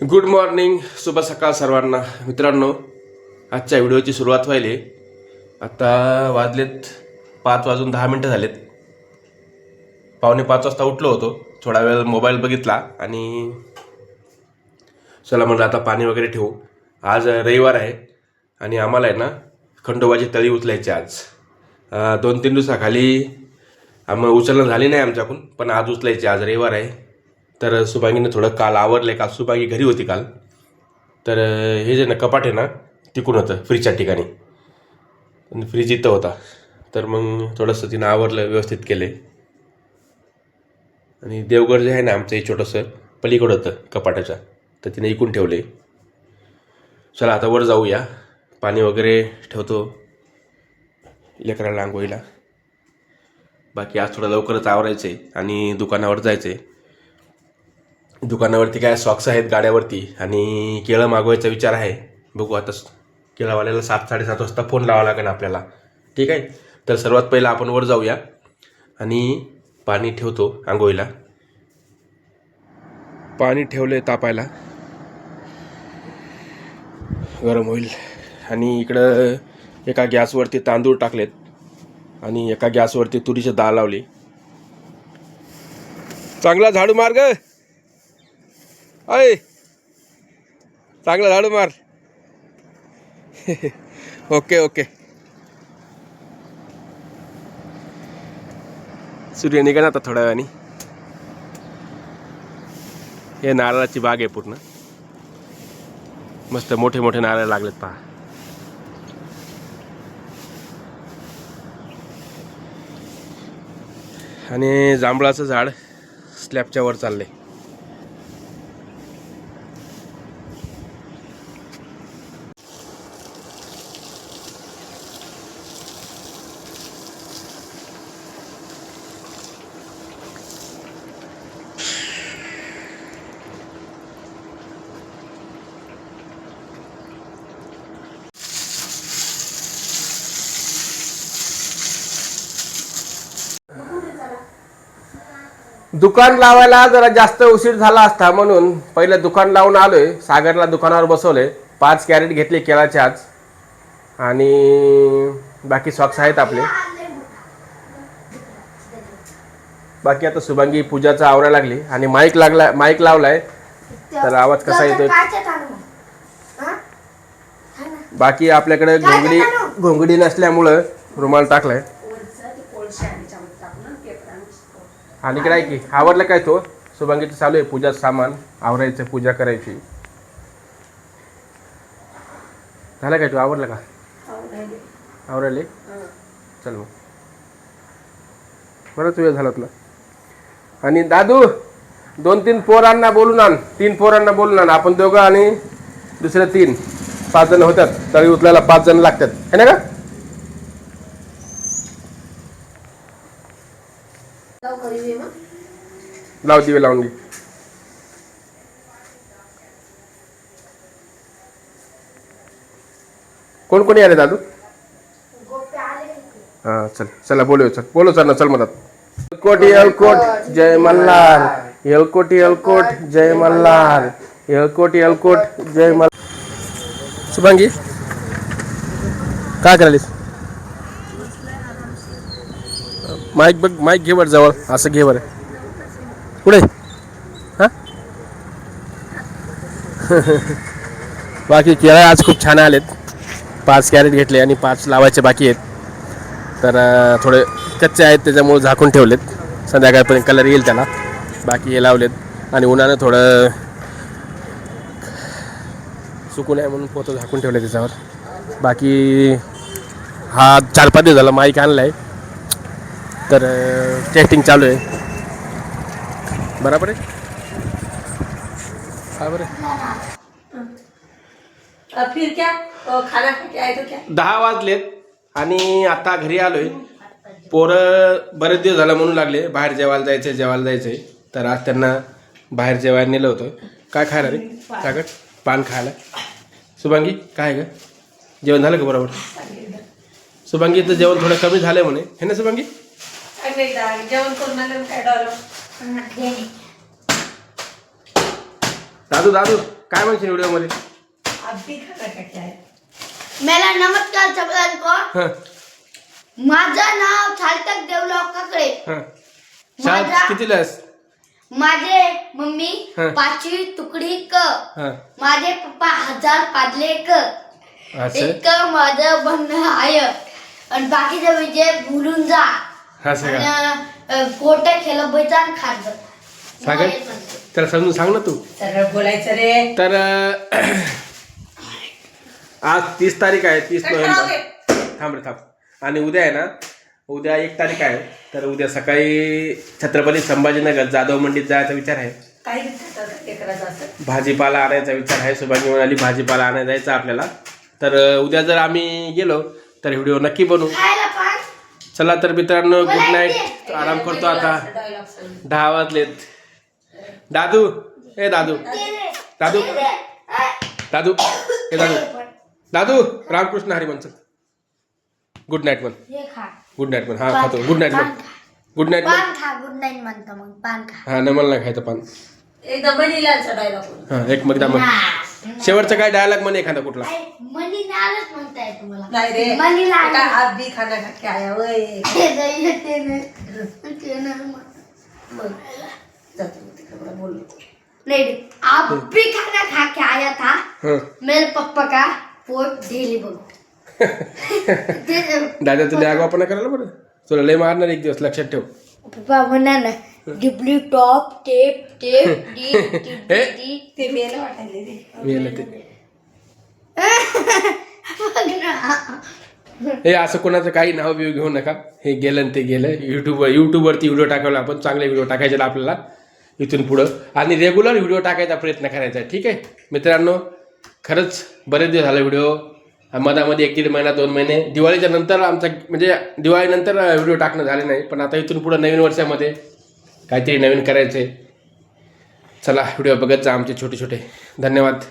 Good morning शुभ सकाळ सर्वांना. मित्रांनो आजच्या व्हिडिओची सुरुवात व्हायली. आता वाजलेत पाच वाजून दहा मिनटं झालेत. पावणे पाच वाजता उठलो होतो. थोडा वेळ मोबाईल बघितला आणि चला म्हणलं आता पाणी वगैरे ठेवू. आज रविवार आहे आणि आम्हाला आहे ना खंडोबाची तळी उचलायची आज. दोन तीन दिवसाखाली आम्हाला उचलणं झाली नाही आमच्याकडून पण आज उचलायची. आज रविवार आहे. तर सुभांगीनं थोडं काल आवरलं आहे काल सुभांगी घरी होती काल. तर हे जे ना कपाट आहे ना तिकून होतं फ्रीजच्या ठिकाणी. आणि फ्रीज इथं होता. तर मग थोडंसं तिनं आवरलं व्यवस्थित केले. आणि देवगड जे आहे ना आमचं हे छोटंसं पलीकडं होतं कपाटाच्या. तर तिने इकून ठेवले. चला आता वर जाऊया. पाणी वगैरे ठेवतो. लेकराला आंघोळीला. बाकी आज थोडं लवकरच आवरायचं आहे आणि दुकानावर जायचं आहे दुकानावरती काय सॉक्स आहेत गाड्यावरती आणि केळं मागवायचा विचार आहे. बघू आता केळावाल्याला सात साडेसात वाजता फोन लावा लागेल आपल्याला. ठीक आहे? तर सर्वात पहिलं आपण वर जाऊया आणि पाणी ठेवतो आंघोळीला. पाणी ठेवले तापायला. गरम होईल. आणि इकडं एका गॅसवरती तांदूळ टाकलेत आणि एका गॅसवरती तुरीची डाळ लावली. चांगला झाडू मार्ग अय. चांगला झाडू मार. Okay okay. सूर्य निघा आता थोड्या वेळाने. हे नारळाची बाग आहे पूर्ण. मस्त मोठे मोठे नारळ लागलेत पहा. आणि जांभळाचं झाड स्लॅबच्या वर चाललंय. दुकान लावायला जरा जास्त उशीर झाला असता म्हणून पहिलं दुकान लावून आलोय. सागरला दुकानावर बसवले पाच कॅरेट घेतले केळाचे आज. आणि बाकी सॉक्स आहेत आपले. बाकी आता शुभांगी पूजाचा आवरा लागली. आणि माईक लागला माईक लावलाय. तर आवाज कसा येतोय? बाकी आपल्याकडे घोंगडी घोंगडी नसल्यामुळं रुमाल टाकलाय. आणि काय की. आवडलं काय तो? शुभांगीचं चालू आहे पूजा सामान आवरायचं पूजा करायची. झालं काय तू आवडलं का? आवरायले? चल मग. बरंच वेळ झाला तुला. आणि दादू दोन तीन पोरांना बोलून आण. तीन पोरांना बोलून आण. आपण दोघं आणि दुसरे तीन. पाच जण होतात. तळी उचलायला पाच जण लागतात. है ना का? लाव दिवे लावून घे. कोण कोणी आले दादू? हा चल चला बोलू चल बोलू चल ना चल म्हणतात कोटी एलकोट जय मल्हार. एलकोटी एलकोट जय मल्हार. एलकोटी एलकोट जय मल्हार. शुभांगी काय करायलीस? माईक बघ माईक घे जवळ असं घे बरं पुढे. हां? बाकी केळं आज खूप छान आलेत. पाच कॅरेट घेतले आणि पाच लावायचे बाकी आहेत. तर थोडे कच्चे आहेत त्याच्यामुळे झाकून ठेवलेत. संध्याकाळपर्यंत कलर येईल त्याला. बाकी हे लावलेत. आणि उन्हानं थोडं सुकून आहे म्हणून पोतं झाकून ठेवलं त्याच्यावर. बाकी हा चार पाच दिवस झाला माईक आणला आहे तर टेस्टिंग चालू आहे. बराबर आहे? बरं अब फिर क्या? ओ, खाना खा के आए तो क्या? दहा वाजलेत आणि आता घरी आलोय. पोरं बरेच दिवस झाला म्हणू लागले बाहेर जेवायला जायचंय जेवायला जायचंय. तर आज त्यांना बाहेर जेवायला नेलं होतं. काय खायला रे? कागद पान खायला. शुभांगी काय ग? जेवण झालं का बरोबर? शुभांगीचं जेवण थोडं कमी झालंय म्हणे. हे ना शुभांगी अगं एकदा जेवण करून आलं काय डॉलो दादू दादू काय म्हणशील के आए मेरा नमस्कार सगळ्यांको माझं नाव सार्थक देवलाव काकडे हां शाळेत माझा- मम्मी. पाचवी तुकडी क. हां. माझे पप्पा हजार पाडले क. एक माझं म्हणणं आहे. आणि बाकीचे विजय भुलून जा. असं का आणि खात जा. त्याला समजून सांग ना तू. सरळ बोलायचं रे. तर अं, आज तीस तारीख आहे तीस नोव्हेंबर. थांब रे. थांब आणि उद्या आहे ना उद्या एक तारीख आहे. तर उद्या सकाळी छत्रपती संभाजीनगर जाधव मंडीत जायचा विचार आहे. काही असं भाजीपाला आणायचा विचार आहे. सुभाषी म्हणाली भाजीपाला आणायला जायचा आपल्याला. तर अं, उद्या जर आम्ही गेलो तर व्हिडिओ नक्की बनवू. खायला चला तर मित्रांनो गुड नाईट. आराम करतो आता. दहा वाजलेत. दादू ए दादू. दादू. दादू ए दादू. दादू रामकृष्ण हरी म्हणचं गुड नाईट म्हण खा. गुड नाईट म्हण हा खातो. गुड नाईट म्हण. गुड नाईट म्हण पान खा गुड नाईट म्हणतो मग. पान खा. हा न मला नाही खायचं पान डायलॉग हा एक मग शेवटचा काय डायलॉग म्हण एखादा कुठला? मनी नालच म्हणताय तुम्हाला. नाही रे मनी ते लाल काय आप भी खाना खा के आया वय? ते नाही, ते नाही. ते नाही म्हणत. मग जातो मग तिकडे मला बोललो नहीं नहीं, आप भी खाना खा के आया था. हं. मेरे पापा का पोट डेली बघो. ते- दादा तुला आगावपणा करायला बरं? तुला लय मारणार एक दिवस लक्षात ठेव. पप्पा म्हणा ना W top tape tape D D हे? डी ते मेला वाटायले हे असं कोणाचं काही नाव बिव घेऊ नका. हे गेलं आणि ते गेलं. युट्यूबवर युट्यूबवरती व्हिडिओ टाकायला आपण चांगले व्हिडिओ टाकायचे आपल्याला. इथून पुढं. आणि रेग्युलर व्हिडिओ टाकायचा प्रयत्न करायचा आहे. ठीक आहे? मित्रांनो खरंच बरेच दिवस झाले व्हिडिओ मधामध्ये एक दीड महिना दोन महिने. दिवाळीच्या नंतर आमचा म्हणजे दिवाळीनंतर व्हिडिओ टाकणं झाले नाही. पण आता इथून पुढं नवीन वर्षामध्ये काहीतरी नवीन करायचं आहे चला व्हिडिओ बघत जा आमचे छोटे छोटे धन्यवाद.